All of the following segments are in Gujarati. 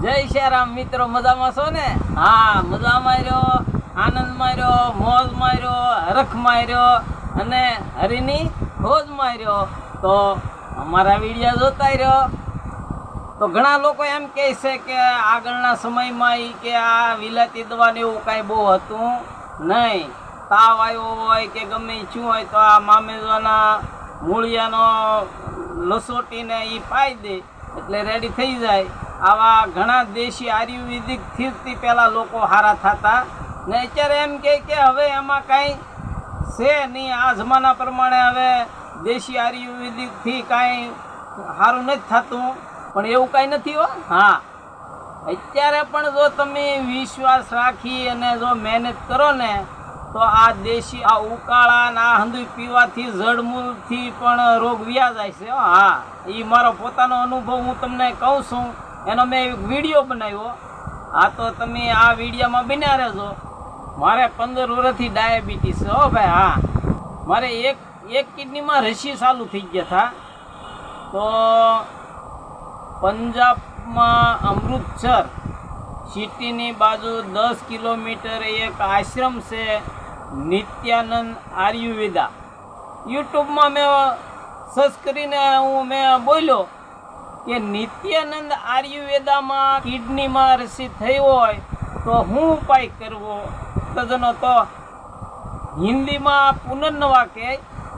જય શ્યારામ મિત્રો, મજામાં છો ને? હા મજા માર્યો આનંદ માર્યો મોજ માર્યો હરખ માર્યો અને હરીની ખોજ માર્યો તો અમારા વીડિયો જોતા રહ્યો. તો ઘણા લોકો એમ કહે છે કે આગળના સમયમાં એ કે આ વિલાતી દવાને એવું કાંઈ બહુ હતું નહીં. તાવ આવ્યો હોય કે ગમે શું હોય તો આ મામેજવાના મૂળિયાનો લસોટીને એ પાઈ દે, એટલે રેડી થઈ જાય. આવા ઘણા દેશી આયુર્વેદિકથી પહેલાં લોકો હારા થતા ને અત્યારે એમ કહે કે હવે એમાં કાંઈ છે નહીં. આ જમાના પ્રમાણે હવે દેશી આયુર્વેદિકથી કાંઈ સારું નથી થતું. પણ એવું કાંઈ નથી હો? હા. અત્યારે પણ જો તમે વિશ્વાસ રાખી અને જો મહેનત કરો ને, તો આ દેશી, આ ઉકાળા ને આ હંધુય પીવાથી જડમૂળથી પણ રોગ વ્યા જાય છે. હા. એ મારો પોતાનો અનુભવ હું તમને કહું છું. એનો મેં વીડિયો બનાવ્યો. હા તો તમે આ વિડીયોમાં બન્યા રહેજો. મારે પંદર વર્ષથી ડાયાબિટીસ છે, હો ભાઈ, હા. મારે એક એક કિડનીમાં રસી ચાલુ થઈ ગયા હતા. તો પંજાબમાં અમૃતસર સિટીની બાજુ દસ કિલોમીટર એક આશ્રમ છે, નિત્યાનંદ આર્યુવેદા યુટ્યુબમાં મેં સર્ચ કરીને હું મેં બોલ્યો કે નિત્યાનંદ આયુર્વેદામાં કિડનીમાં રસી થઈ હોય તો હું ઉપાય કરવો? તજનો તો હિન્દીમાં પુનર્નવા કહે,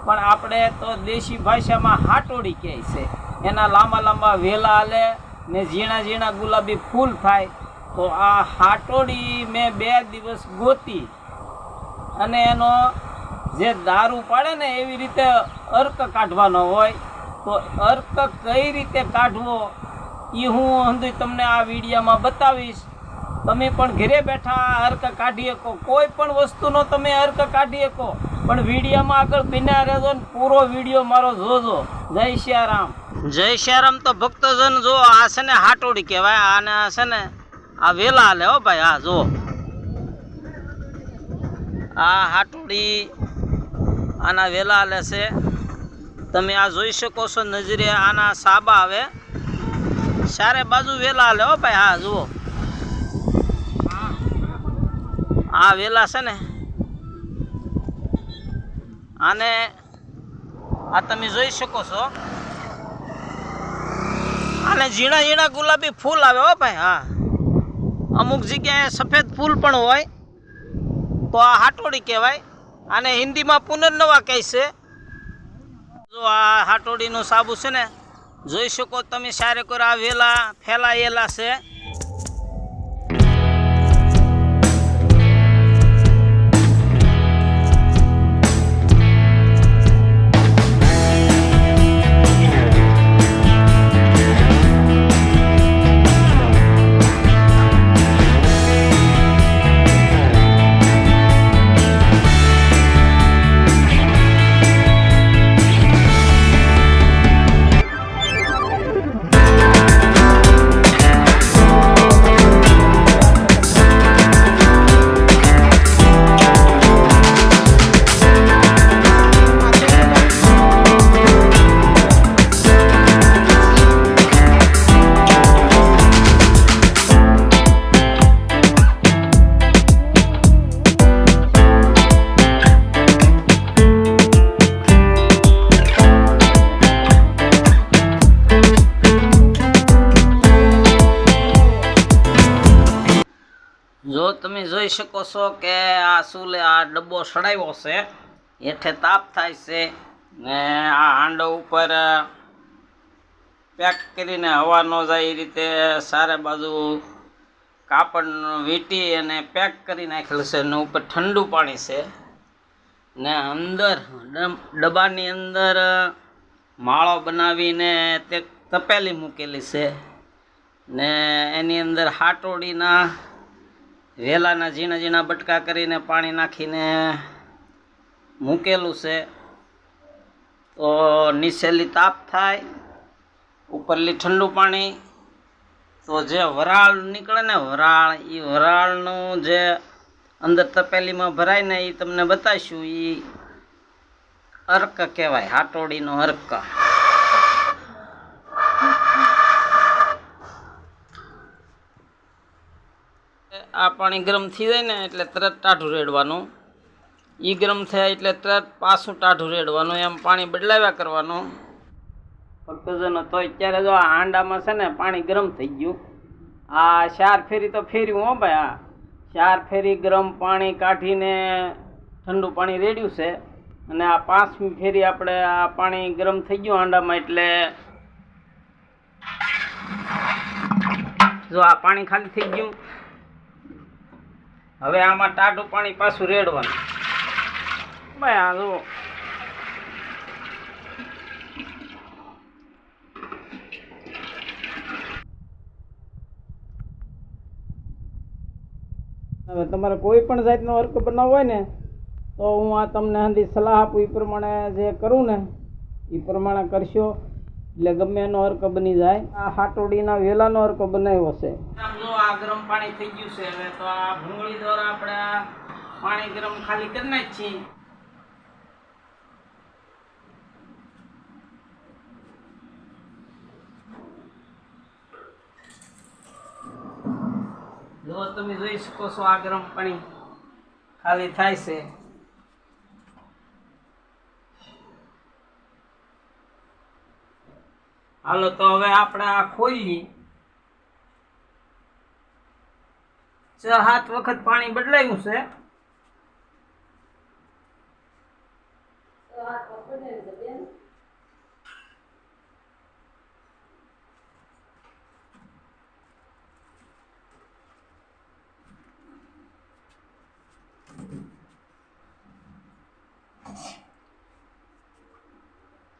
પણ આપણે તો દેશી ભાષામાં હાટોડી કહે છે. એના લાંબા લાંબા વેલા હાલે ને ઝીણા ઝીણા ગુલાબી ફૂલ થાય, તો આ હાટોડી મેં બે દિવસ ગોતી. અને એનો જે દારૂ પાડે ને એવી રીતે અર્ક કાઢવાનો હોય તો અર્ક કઈ રીતે કાઢવો એ હું હંધુય તમને આ વિડીયોમાં બતાવીશ. તમે પણ ઘરે બેઠા અર્ક કાઢી શકો. કોઈ પણ વસ્તુનો તમે અર્ક કાઢી શકો. પણ વિડીયોમાં આગળ બિના રહેજો ને પૂરો વીડિયો મારો જોજો. જય શ્યારામ. જય શ્યારામ તો ભક્તજન, જો આ છે ને હાટોડી કહેવાય, આને છે ને આ વેલા હાલે હો ભાઈ, આ જો. આ હાટોડી આના વેલા હાલે છે. તમે આ જોઈ શકો છો નજરે આના સાબા આવે ચારે બાજુ વેલા હાલે હો ભાઈ, હા, જુઓ. આ વેલા છે ને. આને આ તમે જોઈ શકો છો. આને ઝીણા ઝીણા ગુલાબી ફૂલ આવે હો ભાઈ, હા. અમુક જગ્યાએ સફેદ ફૂલ પણ હોય. તો આ હાટોડી કહેવાય. આને હિન્દીમાં પુનર્નવા કહે છે જો આ હાટોડીનું સાબુ છે ને, જોઈ શકો તમે સારે કરો આ વેલા ફેલાયેલા છે. શકો છો કે આ સુલે આ ડબ્બો સડાવ્યો છે? હેઠે તાપ થાય છે ને આ હાંડો ઉપર પેક કરીને હવા ન જાય એ રીતે સારા બાજુ કાપડ વીંટી અને પેક કરી નાખેલું છે ને ઉપર ઠંડુ પાણી છે ને અંદર ડબ્બાની અંદર માળો બનાવીને તે તપેલી મૂકેલી છે ને એની અંદર હાટોડીના વેલાના ઝીણા ઝીણા બટકા કરીને પાણી નાખીને મૂકેલું છે. તો નીચેલી તાપ થાય, ઉપરલી ઠંડુ પાણી. તો જે વરાળ નીકળે ને વરાળ એ વરાળનું જે અંદર તપેલીમાં ભરાય ને એ તમને બતાવીશું એ અર્ક કહેવાય, હાટોડીનો અર્ક આ પાણી ગરમ થઈ જાય ને એટલે તરત ટાઢું રેડવાનું. એ ગરમ થયા એટલે તરત પાછું ટાઢું રેડવાનું, એમ પાણી બદલાવ્યા કરવાનું. ભક્તજનો, તો અત્યારે જો આ હાંડામાં છે ને પાણી ગરમ થઈ ગયું. આ ચાર ફેરી તો ફેર્યું હો ભાઈ, આ ચાર ફેરી ગરમ પાણી કાઢીને ઠંડુ પાણી રેડ્યું છે. અને આ પાંચમી ફેરી આપણે આ પાણી ગરમ થઈ ગયું હાંડામાં એટલે જો આ પાણી ખાલી થઈ ગયું. હવે આમાં ટાઢું પાણી પાછું રેડવાનું. ભાઈ આ જો હવે તમારે કોઈ પણ જાતનો વર્ક બનાવવો હોય ને તો હું આ તમને હંધી સલાહ આપું એ પ્રમાણે જે કરું ને એ પ્રમાણે કરશો. એટલે ગમે એનો અર્ક બની જાય. આ હાટોડીના વેલાનો અર્ક બનાવ્યો છે. આ ગરમ પાણી થઈ ગયું છે. હવે તો આ ભૂંગળી દ્વારા આપણે પાણી ગરમ ખાલી કરી નાખીએ. જો તમે જોઈ શકો છો આ ગરમ પાણી ખાલી થાય છે. હાલો તો હવે આપણે આ ખોલી છ સાત વખત પાણી બદલાયું છે.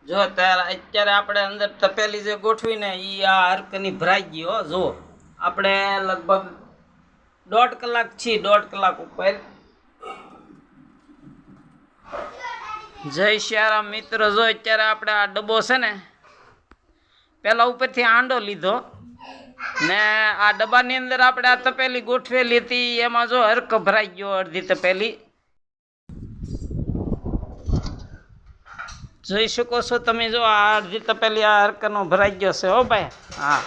જો ત્યારે અત્યારે આપણે અંદર તપેલી જે ગોઠવીને એ આ અર્કની ભરાઈ ગયો જો આપણે લગભગ દોઢ કલાક છે, દોઢ કલાક ઉપર. જય શ્યારામ મિત્ર, જો અત્યારે આપણે આ ડબ્બો છે ને પહેલાં ઉપરથી આંડો લીધો. ને આ ડબ્બાની અંદર આપણે આ તપેલી ગોઠવેલી હતી, એમાં જો હરક ભરાઈ ગયો અડધી તપેલી. જોઈ શકો છો તમે જો આ અડધી તપેલી આ હરકનો ભરાઈ ગયો છે હો ભાઈ. હા.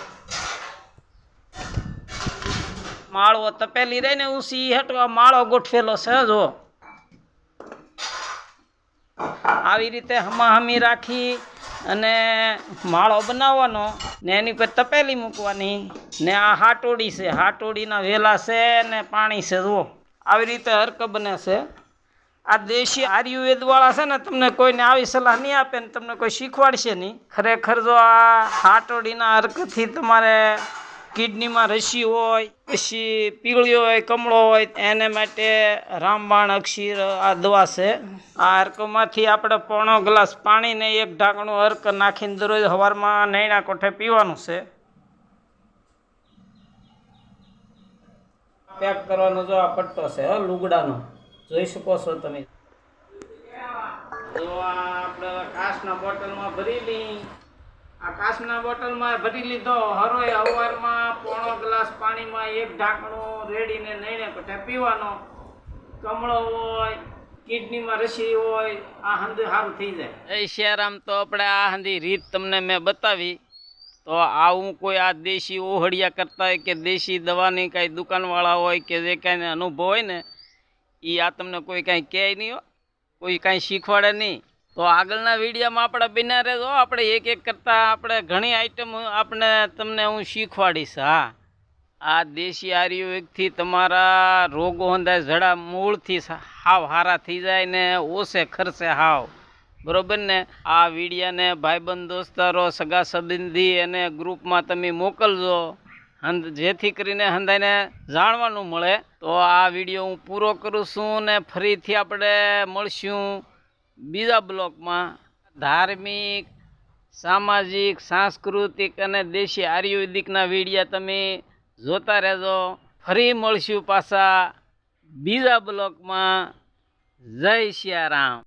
માળો તપેલી રહી ને ઉસી હટવા માળો ગોઠવેલો છે, જો. આવી રીતે હમાહમી રાખી અને માળો બનાવવાનો ને એની પર તપેલી મૂકવાની ને આ હાટોડી છે, હાટોડીના વેલા છે ને પાણી છે જુઓ આવી રીતે હરક બને છે. આ દેશી આયુર્વેદ વાળા છે ને તમને કોઈને આવી સલાહ નહીં આપે ને તમને કોઈ શીખવાડશે નહીં. ખરેખર જો આ હાટોડીના અર્કથી તમારે કિડનીમાં રસી હોય પછી પીળી હોય કમળો હોય એને માટે રામબાણ અક્ષીર આ દવા છે. આ અર્કમાંથી આપણે પોણો ગ્લાસ પાણીને એક ઢાંકણું અર્ક નાખીને દરરોજ સવારમાં નૈણા કોઠે પીવાનું છે. પેક કરવાનો જો આ પટ્ટો છે હા લુગડાનો. જોઈ શકો છો તમે. જો આપણે કાચના બોટલમાં ભરી લઈ આ કાચના બોટલમાં ભરી લીધો. હરોય હવારમાં પોણો ગ્લાસ પાણીમાં એક ઢાંકણું રેડીને નઈને કઠે પીવાનો. કમળો હોય, કિડનીમાં રસી હોય, આ હંધે સારું થઈ જાય. એ શેરામ તો આપણે આ હંધી રીત તમને મેં બતાવી. તો આવું કોઈ આ દેશી ઓહળિયા કરતા હોય કે દેશી દવાની કાંઈ દુકાનવાળા હોય કે જે કાંઈ અનુભવ હોય ને એ આ તમને કોઈ કાંઈ કહે નહીં કોઈ કાંઈ શીખવાડે નહીં. તો આગળના વિડીયોમાં આપણે બિના રહેજો આપણે એક એક કરતાં આપણે ઘણી આઈટમ આપણે તમને હું શીખવાડીશ, હા. આ દેશી આયુર્વેદથી તમારા રોગો હંધાય જડા મૂળથી હાવ હારા થઈ જાય ને ઓછે ખર્ચે હાવ. બરોબર ને? આ વિડીયાને ભાઈબંધ, દોસ્તારો, સગા સંબંધી અને ગ્રુપમાં તમે મોકલજો. જેથી કરીને હંધાઈને જાણવાનું મળે. તો આ વીડિયો હું પૂરો કરું છું ને ફરીથી આપણે મળશું. બીજા બ્લોકમાં ધાર્મિક, સામાજિક, સાંસ્કૃતિક અને દેશી આયુર્વેદિકના વિડીયા તમે જોતા રહેજો. ફરી મળશું પાછા બીજા બ્લોકમાં. જય સિયારામ